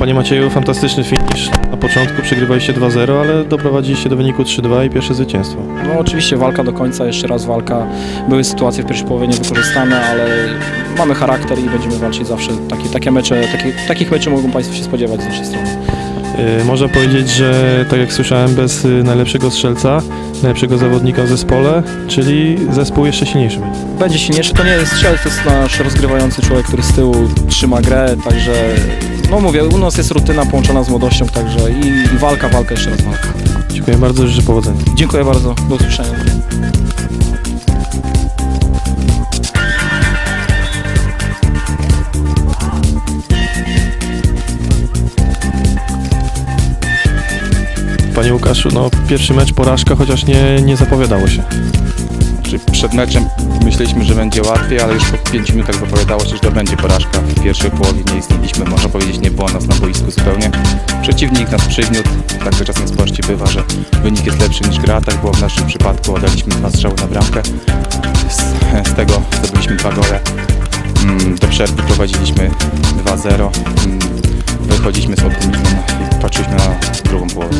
Panie Macieju, fantastyczny finish. Na początku przegrywaliście 2-0, ale doprowadziliście do wyniku 3-2 i pierwsze zwycięstwo. No oczywiście walka do końca, jeszcze raz walka. Były sytuacje w pierwszej połowie niewykorzystane, ale mamy charakter i będziemy walczyć zawsze. Takie, takie mecze, takie, takich meczy mogą Państwo się spodziewać z naszej strony. Yy, można powiedzieć, że tak jak słyszałem, bez y, najlepszego strzelca, najlepszego zawodnika w zespole, czyli zespół jeszcze silniejszy będzie. Silniejszy, to nie jest strzelec, to jest nasz rozgrywający człowiek, który z tyłu trzyma grę, także no mówię, u nas jest rutyna połączona z młodością, także i, i walka, walka, jeszcze raz walka. Dziękuję bardzo, życzę powodzenia. Dziękuję bardzo, do usłyszenia. Panie Łukaszu, no pierwszy mecz porażka, chociaż nie, nie zapowiadało się. Przed meczem myśleliśmy, że będzie łatwiej, ale już po 5 minutach zapowiadało się, że to będzie porażka. W pierwszej połowie nie istnieliśmy, można powiedzieć, nie było nas na boisku zupełnie. Przeciwnik nas przygniótł, tak to czasem w sporcie bywa, że wynik jest lepszy niż gra, tak było w naszym przypadku, oddaliśmy dwa strzały na bramkę. Z, z tego zdobyliśmy dwa gole. Mm, Do przerwy prowadziliśmy 2-0. Wychodziliśmy z optymizmem i patrzyliśmy na drugą połowę.